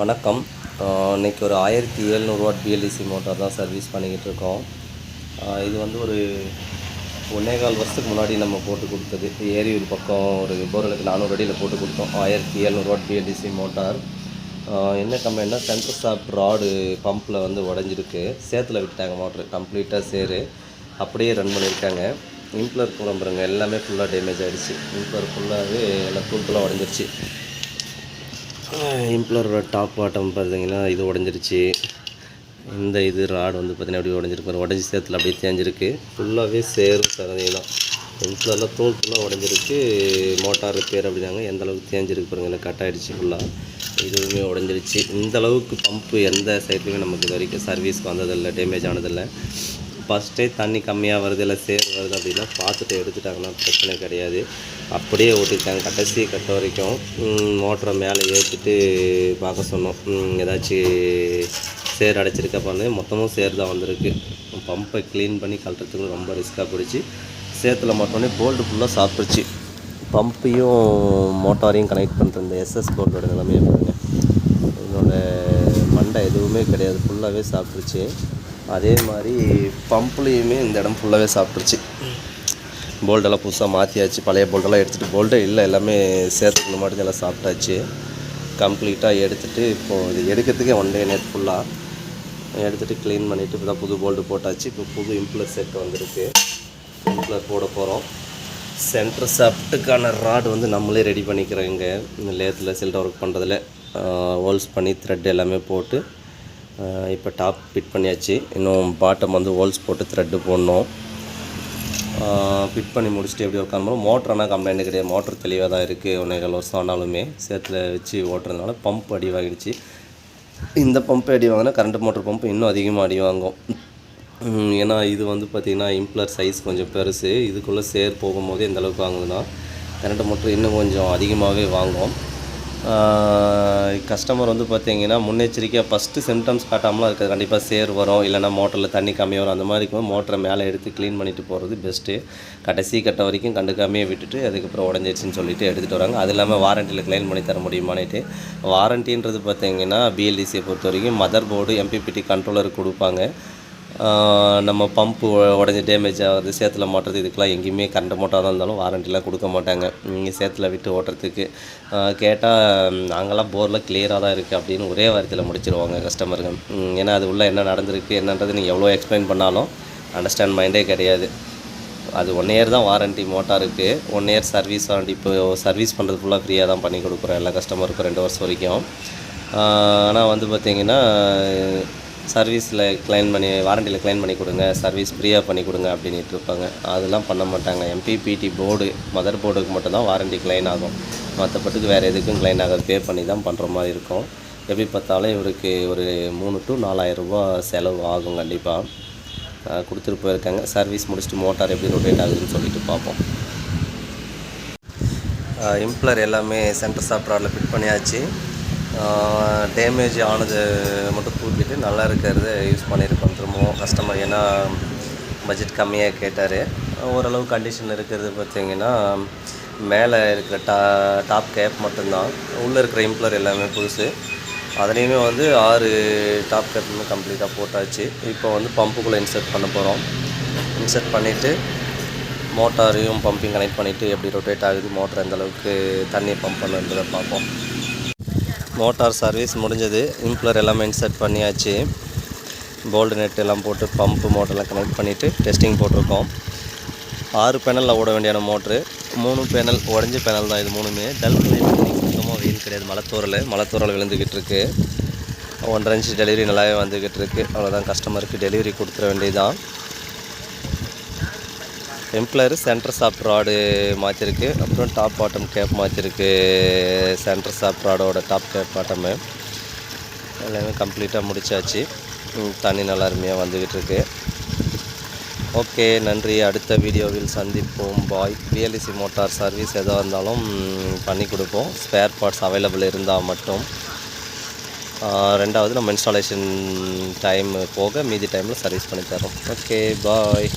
வணக்கம். இன்றைக்கி இன்னைக்கு ஒரு ஆயிரத்தி ஏழ்நூறுவா பிஎல்டிசி மோட்டார் தான் சர்வீஸ் பண்ணிக்கிட்டு இருக்கோம். இது வந்து ஒரு ஒன்றே கால் வருஷத்துக்கு முன்னாடி நம்ம போட்டு கொடுத்தது. ஏரியூர் பக்கம் ஒரு போரலுக்கு நானூறு அடியில் போட்டு கொடுத்தோம். ஆயிரத்தி ஏழ்நூறுவா பிஎல்டிசி மோட்டார் என்ன கம்ப்ளைண்ட்னா சென்ட்ரல் ஸ்டாப் ராடு பம்பில் வந்து உடஞ்சிருக்கு. சேத்தில் விட்டாங்க மோட்ரு கம்ப்ளீட்டாக சேரு. அப்படியே ரன் பண்ணியிருக்காங்க. இம்ப்ளர் கூட எல்லாமே ஃபுல்லாக டேமேஜ் ஆகிடுச்சு இம்ப்ளர் ஃபுல்லாகவே எல்லாம் தூள் தூளாக உடஞ்சிருச்சு. இம்ப்ளரோட டாப் பாட்டம் பார்த்தீங்கன்னா இது உடஞ்சிருச்சு. இந்த இது ராடு வந்து பார்த்திங்கன்னா அப்படியே உடஞ்சிருக்கு. உடஞ்சி சேர்த்துல அப்படியே தேஞ்சிருக்கு. ஃபுல்லாகவே சேரும் சகதி தான். இம்ப்ளரில் தூள் ஃபுல்லாக உடஞ்சிருக்கு. மோட்டார் ரிப்பேர் அப்படின்னாங்க. எந்த அளவுக்கு தேஞ்சிருக்கு பாருங்கள் கட் ஆகிடுச்சு ஃபுல்லாக இதுவுமே உடஞ்சிருச்சு. இந்த அளவுக்கு பம்பு எந்த சைட்லையுமே நமக்கு இது வரைக்கும் சர்வீஸ்க்கு வந்ததில்லை டேமேஜ் ஆனதில்லை. ஃபஸ்ட்டே தண்ணி கம்மியாக வருது இல்லை சேர் வருது அப்படின்னா பார்த்துட்டு எடுத்துட்டாங்கன்னா பிரச்சனை கிடையாது. அப்படியே ஓட்டிட்டாங்க. கடைசி கட்ட வரைக்கும் மோட்டரை மேலே ஏற்றிட்டு பார்க்க சொன்னோம். ஏதாச்சும் சேர் அடைச்சிருக்கா பண்ணு மொத்தமும் சேர் தான் வந்திருக்கு. பம்பை க்ளீன் பண்ணி கழட்டுறதுக்கு ரொம்ப ரிஸ்க்காக போயிடுச்சு. சேத்துல மட்டும்னே போல்டு ஃபுல்லாக சாப்பிடுச்சு பம்பையும் மோட்டாரையும் கனெக்ட் பண்ணுற இந்த எஸ்எஸ் போல்டோட நிலைமையை பாருங்கள் என்னோடய மண்டை எதுவுமே கிடையாது. ஃபுல்லாகவே சாப்பிட்ருச்சு அதே மாதிரி பம்ப்லேயுமே இந்த இடம் ஃபுல்லாகவே சாப்பிட்ருச்சு போல்டெல்லாம் புதுசாக மாற்றியாச்சு பழைய போல்டெல்லாம் எடுத்துகிட்டு போல்டே இல்லை எல்லாமே சேர்த்துக்குள்ள மட்டும் எல்லாம் சாப்பிட்டாச்சு. கம்ப்ளீட்டாக எடுத்துகிட்டு இப்போது இது எடுக்கிறதுக்கே ஒன் டே நேற்று ஃபுல்லாக எடுத்துகிட்டு க்ளீன் பண்ணிவிட்டு இப்போ தான் புது போல்டு போட்டாச்சு. இப்போ புது இம்ப்ளர் செட் வந்திருக்கு. இம்ப்ளர் போட போகிறோம் சென்டர் சாப்ட்டுக்கான ராடு வந்து நம்மளே ரெடி பண்ணிக்கிறோம் இங்கே. இந்த லேத்தில் சில்டர் ஒர்க் பண்ணுறதுல ஹோல்ஸ் பண்ணி த்ரெட் எல்லாமே போட்டு இப்போ டாப் ஃபிட் பண்ணியாச்சு. இன்னும் பாட்டம் வந்து ஹோல்ஸ் போட்டு த்ரெட்டு போடணும். ஃபிட் பண்ணி முடிச்சுட்டு எப்படி உட்காந்து மோட்டர் ஆனால் கம்ப்ளைண்ட் கிடையாது. மோட்டர் தெளிவாக தான் இருக்குது ஒன்றேகால் வருஷம் ஆனாலுமே சேத்துல வச்சு ஓட்டுறதுனால பம்ப் அடி வாங்கிடுச்சு இந்த பம்ப் அடி வாங்கினா கரண்ட் மோட்டர் பம்ப் இன்னும் அதிகமாக அடி வாங்கும். ஏன்னா இது வந்து பார்த்திங்கன்னா இம்ப்ளர் சைஸ் கொஞ்சம் பெருசு. இதுக்குள்ளே சேர் போகும்போது எந்த அளவுக்கு வாங்குதுன்னா கரண்ட் மோட்டர் இன்னும் கொஞ்சம் அதிகமாகவே வாங்கும். கஸ்டமர் வந்து பார்த்தீங்கன்னா முன்னெச்சரிக்கையாக ஃபஸ்ட்டு சிம்டம்ஸ் காட்டாமலாம் இருக்குது. கண்டிப்பாக சேர் வரும் இல்லைனா மோட்டரில் தண்ணி கம்மியாக வரும். அந்த மாதிரி இருக்கும் மோட்டரை மேலே எடுத்து க்ளீன் பண்ணிவிட்டு போகிறது பெஸ்ட்டு கடைசி கட்ட வரைக்கும் கண்டுக்காமையே விட்டுட்டு அதுக்கப்புறம் உடஞ்சிருச்சின்னு சொல்லிட்டு எடுத்துகிட்டு வராங்க. அது இல்லாமல் வாரண்டியில் க்ளைம் பண்ணி தர முடியுமான்னுட்டு. வாரண்டின்றது பார்த்தீங்கன்னா பிஎல்டிசியை பொறுத்த வரைக்கும் மதர் போர்டு எம்பிபிடி கண்ட்ரோலர் கொடுப்பாங்க. நம்ம பம்பு உடஞ்சி டேமேஜ் ஆகுது சேத்துல மாட்டுறது இதுக்கெலாம் எங்கேயுமே கரண்ட் மோட்டாக தான் இருந்தாலும் வாரண்டிலாம் கொடுக்க மாட்டாங்க. நீங்கள் சேத்துல விட்டு ஓட்டுறதுக்கு. கேட்டால் நாங்களாம் போரில் கிளியராக தான் இருக்குது அப்படின்னு ஒரே வாரத்தில் முடிச்சிருவாங்க கஸ்டமருங்க ஏன்னா அது உள்ளே என்ன நடந்திருக்கு என்னன்றது நீங்கள் எவ்வளோ எக்ஸ்பிளைன் பண்ணாலும் அண்டர்ஸ்டாண்ட் மைண்டே கிடையாது. அது ஒன் இயர் தான் வாரண்டி மோட்டாருக்கு ஒன் இயர் சர்வீஸ் வாரண்டி இப்போ சர்வீஸ் பண்ணுறது ஃபுல்லாக ஃப்ரீயாக தான் பண்ணி கொடுக்குறோம் எல்லா கஸ்டமருக்கும் ரெண்டு வருஷம் வரைக்கும். ஆனால் வந்து பார்த்திங்கன்னா சர்வீஸில் க்ளைம் பண்ணி வாரண்டியில் க்ளைம் பண்ணி கொடுங்க சர்வீஸ் ஃப்ரீயாக பண்ணி கொடுங்க அப்படின்ட்டு இருப்பாங்க. அதெல்லாம் பண்ண மாட்டாங்க. எம்பிபிடி போர்டு மதர் போர்டுக்கு மட்டும்தான் வாரண்டி கிளைன் ஆகும். மற்றபட்டுக்கு வேறு எதுக்கும் க்ளைம் ஆகாது. பே பண்ணி தான் பண்ணுற மாதிரி இருக்கும். எப்படி பார்த்தாலும் இவருக்கு ஒரு மூணு டு நாலாயிரம் செலவு ஆகும் கண்டிப்பாக கொடுத்துட்டு போயிருக்காங்க. சர்வீஸ் முடிச்சுட்டு மோட்டார் எப்படி ரொட்டேட் ஆகுதுன்னு சொல்லிட்டு பார்ப்போம். இம்ப்ளர் எல்லாமே சென்டர் சாப்ட்ராடில் ஃபிட் பண்ணியாச்சு. டேமேஜ் ஆனது மட்டும் தூக்கிட்டு நல்லா இருக்கிறத யூஸ் பண்ணியிருக்கோம் திரும்பவும் கஸ்டமர் ஏன்னா பட்ஜெட் கம்மியாக கேட்டார். ஓரளவு கண்டிஷன் இருக்கிறது பார்த்தீங்கன்னா மேலே இருக்கிற டா டாப் கேப் மட்டும்தான். உள்ளே இருக்கிற இம்ப்ளர் எல்லாமே புதுசு. அதுலேயுமே வந்து ஆறு டாப் கேப்புமே கம்ப்ளீட்டாக போட்டாச்சு. இப்போ வந்து பம்புக்குள்ளே இன்சர்ட் பண்ண போகிறோம் இன்சர்ட் பண்ணிவிட்டு மோட்டாரையும் பம்பிங் கனெக்ட் பண்ணிவிட்டு எப்படி ரொட்டேட் ஆகுது மோட்டர் எந்த அளவுக்கு தண்ணி பம்ப் பண்ணுன்றதை பார்ப்போம். மோட்டார் சர்வீஸ் முடிஞ்சது. இம்ப்ளர் எல்லாமே இன்சர்ட் பண்ணியாச்சு. போல்டு நெட் எல்லாம் போட்டு பம்பு மோட்டர்லாம் கனெக்ட் பண்ணிவிட்டு டெஸ்டிங் போட்டிருக்கோம். ஆறு பேனலில் ஓட வேண்டியான மோட்ரு மூணு பேனல் உடஞ்ச பேனல் தான் இது மூணுமே. டல் சுத்தமாக வெயில் கிடையாது. மலைத்தூரில் மலைத்தூரில் விழுந்துக்கிட்டு இருக்கு. ஒன்றரை இன்ச்சு டெலிவரி நல்லாவே வந்துக்கிட்டு இருக்கு. அவ்வளோதான் கஸ்டமருக்கு டெலிவரி கொடுத்துட வேண்டியதுதான். எம்ப்ளாயர் சென்டர் சாப் ராடு மாற்றிருக்கு அப்புறம் டாப் பாட்டம் கேப் மாற்றிருக்கு சென்டர் சாப் ராடோட டாப் கேப் பாட்டமு. எல்லாமே கம்ப்ளீட்டாக முடிச்சாச்சு. தண்ணி நல்லா அருமையாக வந்துக்கிட்டு இருக்கு ஓகே நன்றி. அடுத்த வீடியோவில் சந்திப்போம். பாய். பிஎல்இசி மோட்டார் சர்வீஸ் எதாக இருந்தாலும் பண்ணி கொடுப்போம். ஸ்பேர் பார்ட்ஸ் அவைலபிள் இருந்தால் மட்டும். ரெண்டாவது நம்ம இன்ஸ்டாலேஷன் டைம் போக மீதி டைமில் சர்வீஸ் பண்ணி தரோம். Okay bye.